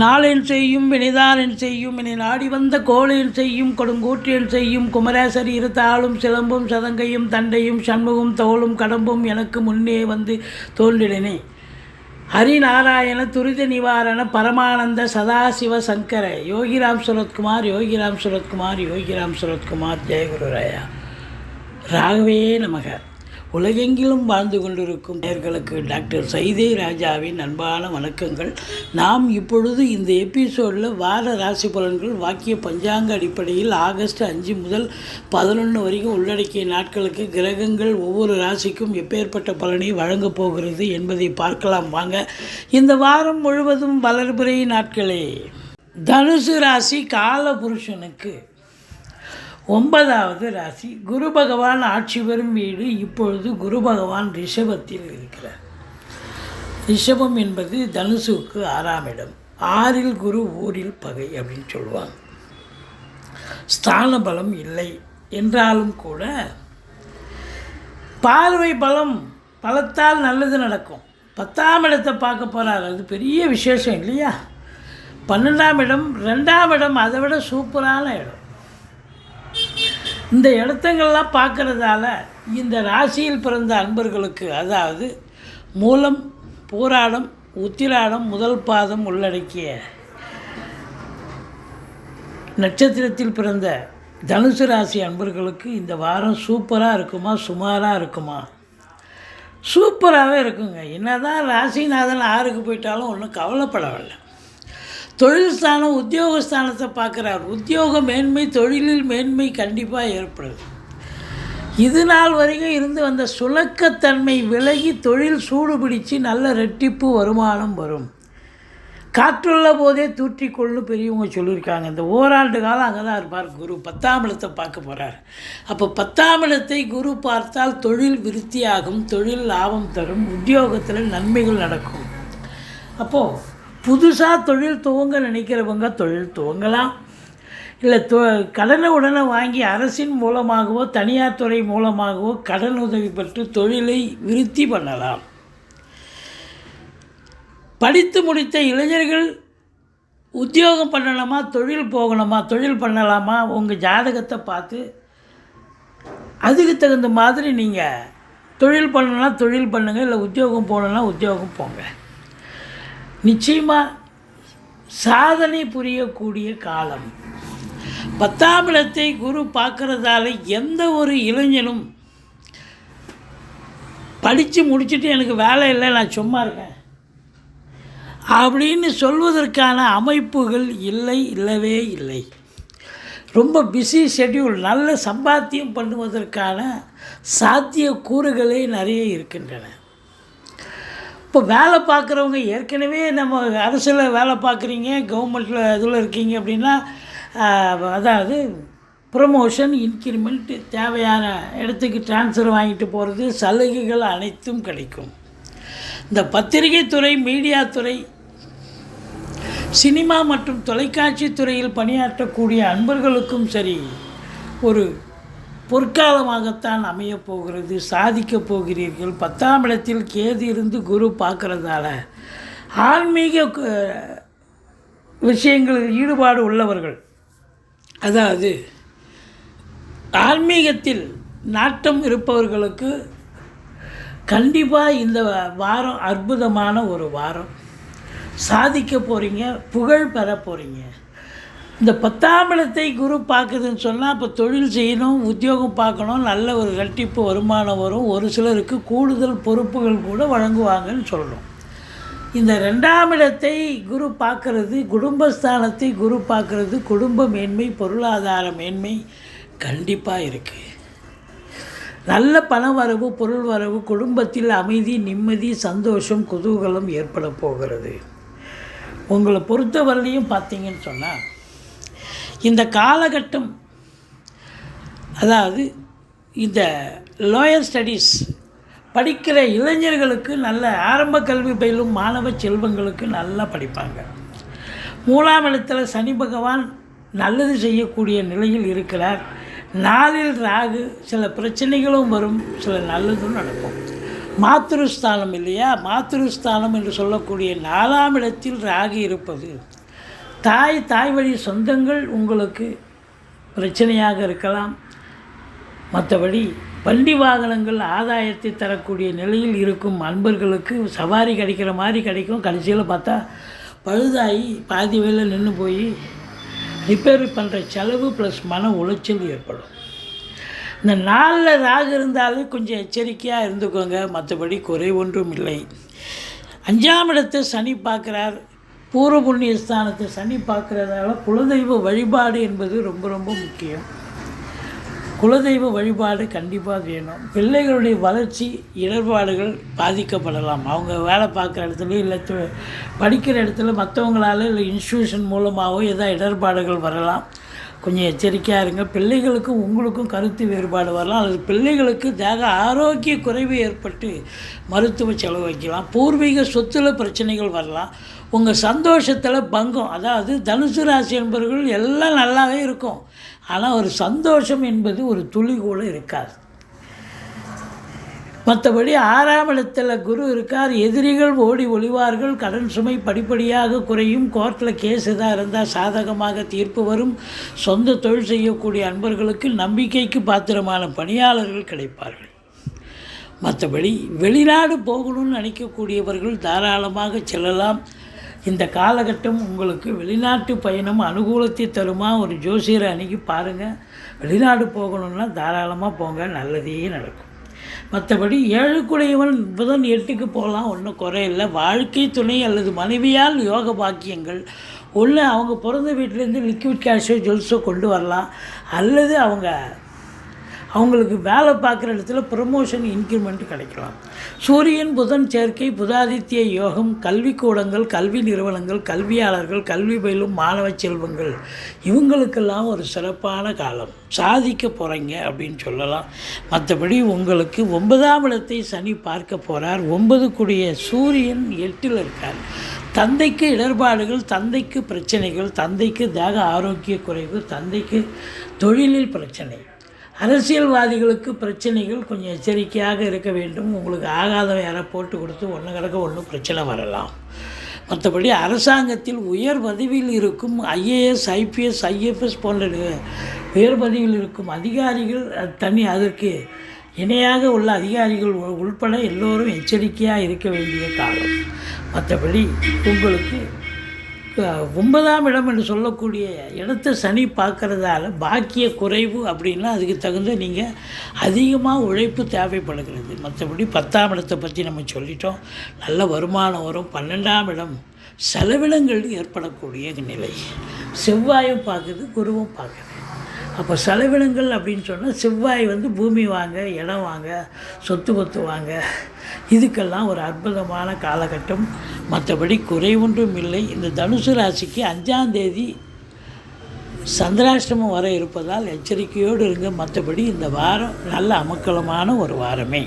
நாளின் செய்யும் வினைதானென் செய்யும் இனி நாடி வந்த கோளேன் செய்யும் கொடுங்கூற்றேன் செய்யும் குமரேசர் இருத்தாளும் சிலம்பும் சதங்கையும் தண்டையும் சண்முகம் தோளும் கடம்பும் எனக்கு முன்னே வந்து தோன்றினே ஹரிநாராயண துரித நிவாரண பரமானந்த சதாசிவ சங்கர. யோகிராம் சுரத்குமார் யோகிராம் சுரத்குமார் யோகிராம் சுரத்குமார் ஜெயகுருராயா ராகவே நமக. உலகெங்கிலும் வாழ்ந்து கொண்டிருக்கும் நேர்களுக்கு டாக்டர் சைதே ராஜாவின் அன்பான வணக்கங்கள். நாம் இப்பொழுது இந்த எபிசோடில் வார ராசி பலன்கள் வாக்கிய பஞ்சாங்க அடிப்படையில் ஆகஸ்ட் அஞ்சு முதல் பதினொன்று வரைக்கும் உள்ளடக்கிய நாட்களுக்கு கிரகங்கள் ஒவ்வொரு ராசிக்கும் எப்பேற்பட்ட பலனை வழங்கப் போகிறது என்பதை பார்க்கலாம். வாங்க இந்த வாரம் முழுவதும் வளர்பிறை நாட்களே. தனுசு ராசி கால புருஷனுக்கு ஒன்பதாவது ராசி. குரு பகவான் ஆட்சி பெறும் வீடு இப்பொழுது குரு பகவான் ரிஷபத்தில் இருக்கிறார். ரிஷபம் என்பது தனுசுக்கு ஆறாம் இடம். ஆறில் குரு ஊரில் பகை அப்படின்னு சொல்லுவாங்க. ஸ்தான பலம் இல்லை. என்றாலும் கூட பார்வை பலம் பலத்தால் நல்லது நடக்கும். பத்தாம் இடத்தை பார்க்க போகிறார் அது பெரிய விசேஷம் இல்லையா? பன்னெண்டாம் இடம் ரெண்டாம் இடம் அதை விட சூப்பரான இடம். இந்த இடத்தங்கள்லாம் பார்க்குறதால இந்த ராசியில் பிறந்த அன்பர்களுக்கு அதாவது மூலம் போராடம் உத்திராடம் முதல் பாதம் உள்ளடக்கிய நட்சத்திரத்தில் பிறந்த தனுசு ராசி அன்பர்களுக்கு இந்த வாரம் சூப்பராக இருக்குமா சுமாராக இருக்குமா? சூப்பராகவே இருக்குங்க. என்ன தான் ராசிநாதன் ஆறுக்கு போயிட்டாலும் ஒன்றும் கவலைப்படவில்லை. தொழில் ஸ்தானம் உத்தியோகஸ்தானத்தை பார்க்குறார். உத்தியோக மேன்மை தொழிலில் மேன்மை கண்டிப்பாக ஏற்படுது. இது நாள் வரைக்கும் இருந்து வந்த சுணக்கத்தன்மை விலகி தொழில் சூடு பிடிச்சு நல்ல ரெட்டிப்பு வருமானம் வரும். காற்றுள்ள போதே தூற்றிக்கொள்ளு பெரியவங்க சொல்லியிருக்காங்க. இந்த ஓராண்டு காலம் அங்கே தான் இருப்பார் குரு. பத்தாம் இடத்தை பார்க்க போகிறார் அப்போ பத்தாம் இடத்தை குரு பார்த்தால் தொழில் விருத்தியாகும் தொழில் லாபம் தரும் உத்தியோகத்தில் நன்மைகள் நடக்கும். அப்போது புதுசாக தொழில் துவங்க நினைக்கிறவங்க தொழில் துவங்கலாம். இல்லை தொ கடனை உடனே வாங்கி அரசின் மூலமாகவோ தனியார் துறை மூலமாகவோ கடன் உதவி பெற்று தொழிலை விருத்தி பண்ணலாம். படித்து முடித்த இளைஞர்கள் உத்தியோகம் பண்ணலாமா தொழில் போகணுமா தொழில் பண்ணலாமா உங்கள் ஜாதகத்தை பார்த்து அதுக்கு தகுந்த மாதிரி நீங்கள் தொழில் பண்ணணும்னா தொழில் பண்ணுங்கள் இல்லை உத்தியோகம் போகணுன்னா உத்தியோகம் போங்க. நிச்சயமாக சாதனை புரியக்கூடிய காலம். பத்தாம் இடத்தை குரு பார்க்குறதால எந்த ஒரு இளைஞனும் படித்து முடிச்சுட்டு எனக்கு வேலை இல்லை நான் சும்மா இருக்கேன். அப்படின்னு சொல்வதற்கான அமைப்புகள் இல்லை இல்லவே இல்லை. ரொம்ப பிஸி ஷெட்யூல் நல்ல சம்பாத்தியம் பண்ணுவதற்கான சாத்திய கூறுகளே நிறைய இருக்கின்றன. இப்போ வேலை பார்க்குறவங்க ஏற்கனவே நம்ம அரசில் வேலை பார்க்குறீங்க கவர்மெண்ட்டில் இதில் இருக்கீங்க அப்படின்னா அதாவது ப்ரமோஷன் இன்க்ரிமெண்ட் தேவையான இடத்துக்கு ட்ரான்ஸ்ஃபர் வாங்கிட்டு போகிறது சலுகைகள் அனைத்தும் கிடைக்கும். இந்த பத்திரிகை துறை மீடியா துறை சினிமா மற்றும் தொலைக்காட்சி துறையில் பணியாற்றக்கூடிய அன்பர்களுக்கும் சரி ஒரு பொற்காலமாகத்தான் அமையப் போகிறது சாதிக்கப் போகிறீர்கள். பத்தாம் இடத்தில் கேது இருந்து குரு பார்க்குறதால ஆன்மீக விஷயங்களில் ஈடுபாடு உள்ளவர்கள் அதாவது ஆன்மீகத்தில் நாட்டம் இருப்பவர்களுக்கு கண்டிப்பாக இந்த வாரம் அற்புதமான ஒரு வாரம். சாதிக்க போகிறீங்க புகழ் பெற போகிறீங்க இந்த பத்தாம் இடத்தை குரு பார்க்குதுன்னு சொன்னால் இப்போ தொழில் செய்யணும் உத்தியோகம் பார்க்கணும் நல்ல ஒரு இரட்டிப்பு வருமானம் வரும். ஒரு சிலருக்கு கூடுதல் பொறுப்புகள் கூட வழங்குவாங்கன்னு சொல்லணும். இந்த ரெண்டாம் இடத்தை குரு பார்க்கறது குடும்பஸ்தானத்தை குரு பார்க்கறது குடும்ப மேன்மை பொருளாதார மேன்மை கண்டிப்பாக இருக்குது நல்ல பண வரவு பொருள் வரவு குடும்பத்தில் அமைதி நிம்மதி சந்தோஷம் குதூகலம் ஏற்பட போகிறது. உங்களை பொறுத்தவரையிலையும் பார்த்தீங்கன்னு சொன்னால் இந்த காலகட்டம் அதாவது இந்த லோயர் ஸ்டடீஸ் படிக்கிற இளைஞர்களுக்கு நல்ல ஆரம்ப கல்வி பயிலும் மாணவ செல்வங்களுக்கு நல்லா படிப்பாங்க. மூலாம் இடத்துல சனி பகவான் நல்லது செய்யக்கூடிய நிலையில் இருக்கிறார். நாளில் ராகு சில பிரச்சனைகளும் வரும் சில நல்லதும் நடக்கும். மாத்திருஸ்தானம் இல்லையா? மாத்திருஸ்தானம் என்று சொல்லக்கூடிய நாலாம் இடத்தில் ராகு இருப்பது தாய் தாய் வழி சொந்தங்கள் உங்களுக்கு பிரச்சனையாக இருக்கலாம். மற்றபடி வண்டி வாகனங்கள் ஆதாயத்தை தரக்கூடிய நிலையில் இருக்கும் அன்பர்களுக்கு சவாரி கிடைக்கிற மாதிரி கிடைக்கும். கடைசியில் பார்த்தா பழுதாகி பாதி வேலை நின்று போய் ரிப்பேர் பண்ணுற செலவு ப்ளஸ் மன உளைச்சல் ஏற்படும். இந்த நாளில் ராகு இருந்தாலும் கொஞ்சம் எச்சரிக்கையாக இருந்துக்கோங்க. மற்றபடி குறை ஒன்றும் இல்லை. அஞ்சாம் இடத்தை சனி பார்க்குறார். பூர்வ புண்ணிய ஸ்தானத்தை சனி பார்க்குறதால குலதெய்வ வழிபாடு என்பது ரொம்ப ரொம்ப முக்கியம். குலதெய்வ வழிபாடு கண்டிப்பாக வேணும். பிள்ளைகளுடைய வளர்ச்சி இடர்பாடுகள் பாதிக்கப்படலாம். அவங்க வேலை பார்க்குற இடத்துல இல்லை படிக்கிற இடத்துல மற்றவங்களால இல்லை இன்ஸ்டியூஷன் மூலமாகவோ ஏதோ இடர்பாடுகள் வரலாம். கொஞ்சம் எச்சரிக்கையாக இருங்க. பிள்ளைகளுக்கும் உங்களுக்கும் கருத்து வேறுபாடு வரலாம். அல்லது பிள்ளைகளுக்கு தேக ஆரோக்கிய குறைவு ஏற்பட்டு மருத்துவ செலவு வைக்கலாம். பூர்வீக சொத்துல பிரச்சனைகள் வரலாம். உங்கள் சந்தோஷத்தில் பங்கம் அதாவது தனுசு ராசி என்பவர்கள் எல்லாம் நல்லாவே இருக்கும். ஆனால் ஒரு சந்தோஷம் என்பது ஒரு துளி கூட இருக்காது. மற்றபடி ஆறாம் இடத்துல குரு இருக்கார் எதிரிகள் ஓடி ஒளிவார்கள் கடன் சுமை படிப்படியாக குறையும் கோர்ட்டில் கேஸ் எதாக இருந்தால் சாதகமாக தீர்ப்பு வரும். சொந்த தொழில் செய்யக்கூடிய அன்பர்களுக்கு நம்பிக்கைக்கு பாத்திரமான பணியாளர்கள் கிடைப்பார்கள். மற்றபடி வெளிநாடு போகணும்னு நினைக்கக்கூடியவர்கள் தாராளமாக செல்லலாம். இந்த காலகட்டம் உங்களுக்கு வெளிநாட்டு பயணம் அனுகூலத்தை தருமா? ஒரு ஜோசியரை அணுகி பாருங்கள் வெளிநாடு போகணுன்னா தாராளமாக போங்க நல்லதே நடக்கும். மற்றபடி ஏழுக்குடையவன் புதன் எட்டுக்கு போகலாம் ஒன்றும் குறையில்லை வாழ்க்கை துணை அல்லது மனைவியால் யோக பாக்கியங்கள். ஒன்று அவங்க பிறந்த வீட்டிலேருந்து லிக்விட் கேஷோ ஜுவல்ஸோ கொண்டு வரலாம். அல்லது அவங்க அவங்களுக்கு வேலை பார்க்குற இடத்துல ப்ரமோஷன் இன்க்ரிமெண்ட் கிடைக்கலாம். சூரியன் புதன் சேர்க்கை புதாதித்ய யோகம் கல்விக்கூடங்கள் கல்வி நிறுவனங்கள் கல்வியாளர்கள் கல்வி பயிலும் மாணவ செல்வங்கள். இவங்களுக்கெல்லாம் ஒரு சிறப்பான காலம். சாதிக்க போகிறீங்க அப்படின்னு சொல்லலாம். மற்றபடி உங்களுக்கு ஒன்பதாம் இடத்தை சனி பார்க்க போகிறார் ஒன்பது கூடிய சூரியன் எட்டில் இருக்கார். தந்தைக்கு இடர்பாடுகள் தந்தைக்கு பிரச்சனைகள் தந்தைக்கு தேக ஆரோக்கிய குறைவு தந்தைக்கு தொழிலில் பிரச்சனை. அரசியல்வாதிகளுக்கு பிரச்சனைகள் கொஞ்சம் எச்சரிக்கையாக இருக்க வேண்டும். உங்களுக்கு ஆகாதவன் யாரை போட்டு கொடுத்து ஒன்று கிடக்க ஒன்றும் பிரச்சனை வரலாம். மற்றபடி அரசாங்கத்தில் உயர் பதவியில் இருக்கும் ஐஏஎஸ் ஐபிஎஸ் ஐஎஃப்எஸ் போன்ற உயர் பதவியில் இருக்கும் அதிகாரிகள் தனி அதற்கு இணையாக உள்ள அதிகாரிகள் உ- உள்பட எல்லோரும் எச்சரிக்கையாக இருக்க வேண்டிய காலம். மற்றபடி உங்களுக்கு ஒன்பதாம் இடம் என்று சொல்லக்கூடிய இடத்த சனி பார்க்குறதால பாக்கிய குறைவு அப்படின்னா அதுக்கு தகுந்த நீங்கள் அதிகமாக உழைப்பு தேவைப்படுகிறது. மற்றபடி பத்தாம் இடத்தை பற்றி நம்ம சொல்லிட்டோம். நல்ல வருமானம் வரும். பன்னெண்டாம் இடம் செலவினங்கள் ஏற்படக்கூடிய நிலை. செவ்வாயும் பார்க்குது குருவும் பார்க்குது. அப்போ செலவினங்கள் அப்படின்னு சொன்னால் செவ்வாய் வந்து பூமி வாங்க இடம் வாங்க சொத்து பத்து வாங்க. இதுக்கெல்லாம் ஒரு அற்புதமான காலகட்டம். மற்றபடி குறை ஒன்றும் இல்லை. இந்த தனுசு ராசிக்கு அஞ்சாம் தேதி சந்திராஷ்டமம் வர இருப்பதால் எச்சரிக்கையோடு இருங்க. மற்றபடி இந்த வாரம் நல்ல அமக்கலமான ஒரு வாரமே.